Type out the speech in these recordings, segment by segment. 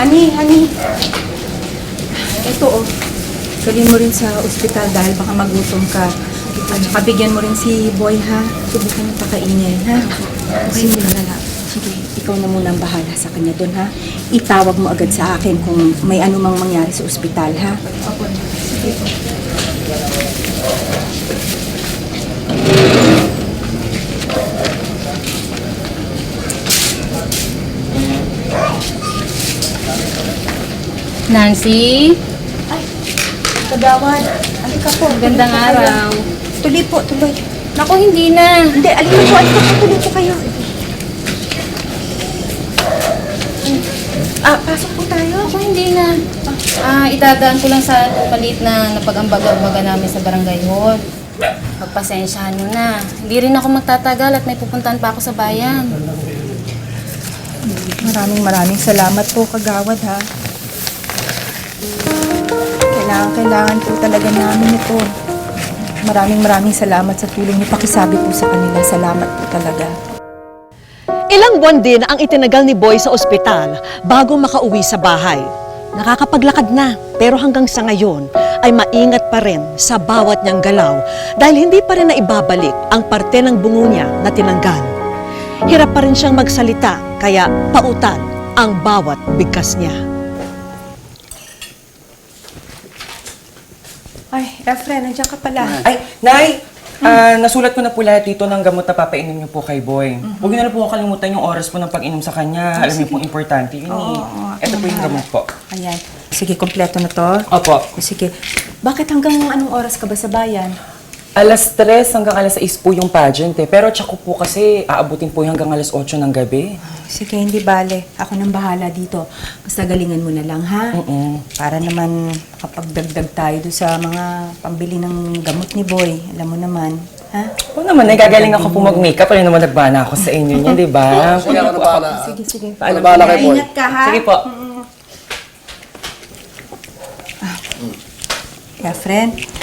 Honey, honey. Ito oh. Galing mo rin sa ospital dahil baka magutom ka. At saka bigyan mo rin si Boy ha. Subukan mo pakainin ha. Okay, wala. Sige, ikaw na muna ang bahala sa kanya doon ha. Itawag mo agad sa akin kung may anumang mangyari sa ospital ha. Opo. Sige Nancy, Ay, kagawad. Alika po. Magandang tuloy po kayo. araw. Tuloy po, tuloy. naku hindi na. Hindi, alika po, alika po, tuloy po kayo. Ah, pasok po tayo. Naku hindi na. Ah, idadaan ko lang sa maliit na napag-ambaga-ambaga namin sa barangay hall. Pagpasensyahan nyo na. Hindi rin ako magtatagal at may pupuntahan pa ako sa bayan. Maraming maraming salamat po, kagawad ha. Kailangan, kailangan po talaga namin ito. Maraming maraming salamat sa tulong niyo. Pakisabi po sa kanila. Salamat po talaga. Ilang buwan din ang itinagal ni Boy sa ospital bago makauwi sa bahay. Nakakapaglakad na, pero hanggang sa ngayon ay maingat pa rin sa bawat niyang galaw dahil hindi pa rin naibabalik ang parte ng bungo niya na tinanggal. Hirap pa rin siyang magsalita, kaya pautan ang bawat bigkas niya. Efren, nandiyan ka pala. Ay, Nay! Ah, nasulat ko na po lahat dito ng gamot na papainom niyo po kay Boy. Huwag niyo na po kalimutan yung oras po ng pag-inom sa kanya. Alam niyo pong importante yun eh. Ito po yung gamot po. Ayan. Sige, kompleto na to. Opo. Sige. Bakit hanggang anong oras ka ba sa bayan? Alas 3 hanggang alas 6 po yung pageant eh. Pero tsako po kasi aabutin po yung hanggang alas 8 ng gabi. Sige, hindi bale. Ako nang bahala dito. Basta galingan mo na lang, ha? Mm-mm. Para naman kapag dagdag tayo doon sa mga pambili ng gamot ni Boy. Alam mo naman, ha? Oo naman, nagagaling ako po mag-makeup. Ano naman nagbana ako sa inyo niya, di ba? Sige ako na bahala. Sige, sige. Paalam Ano bahala kay Boy? Ingat ka, ha? Sige po. Yeah, friend.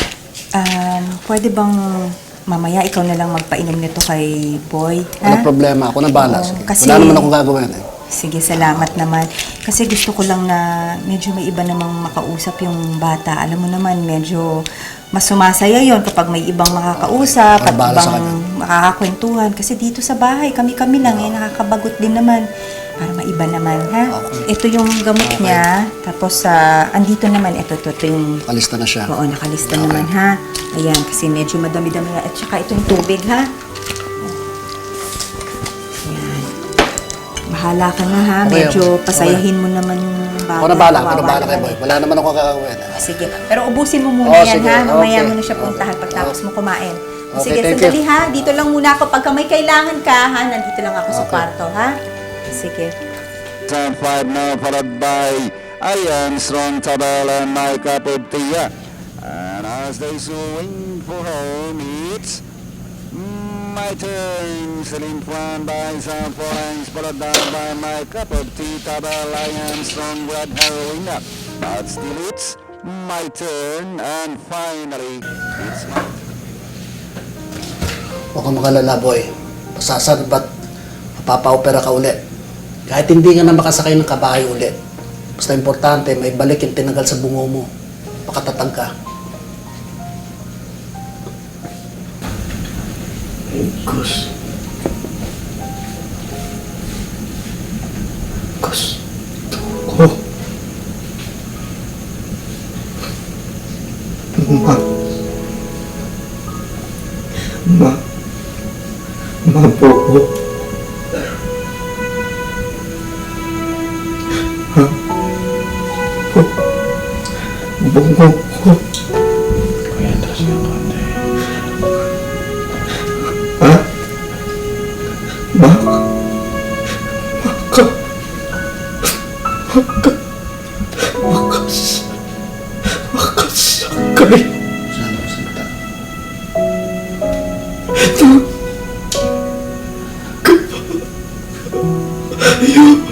Um, pwede bang mamaya ikaw na lang magpainom nito kay Boy? Wala problema. Ako na bahala. Oo, Sige. kasi- Wala naman akong gagawin. Eh. Sige, salamat naman. Kasi gusto ko lang na medyo may iba namang makausap yung bata. Alam mo naman, medyo mas sumasaya yon kapag may ibang makakausap at bahala sa ibang makakakwentuhan. Kasi dito sa bahay, kami-kami lang eh, nakakabagot din naman. Para maiba naman, ha? Okay. Ito yung gamot niya. Tapos, sa andito naman, ito, ito, ito yung Kalista na siya. Oo, nakalista naman ha. Ayan, kasi medyo madami-dami na. At saka itong tubig ha. Ayan. Bahala ka na ha. Okay, Medyo okay. pasayahin mo naman yung bata. Ako na bahala. Ako na Kawawa bahala kay naman Boy. Wala naman akong gagawin. Sige. Pero ubusin mo muna Oo, yan sige. ha. Mamaya Okay. mo na siya puntahan pagtapos mo kumain. Okay, Sige, thank sandali you. ha. Dito lang muna ako. Pagka may kailangan ka ha, nandito lang ako sa Okay. kwarto ha. Sige. Time 5 now followed by Iron Strong Trouble and My Cup of Tea. And as they swing for home, it's my turn. Celine Plan by some points, followed down by My Cup of Tea. Trouble, Iron Strong, Red Heroin. But still it's my turn. And finally, it's my Huwag kang makalala, Boy. Pasasad ba't mapapa-opera ka ulit. Kahit hindi nga na makasakay ng kabahay ulit. Basta importante, may balik yung tinagal sa bungo mo. Makatatag ka. Gus. Gusto ko. Ma. Ma. Ma po ko. Ha? Po. Bungo ko. Kuya, taas yung konti. Ha? Ma? Maka. Maka. Makas. Makasakay. Saan mo salita? Ayaw.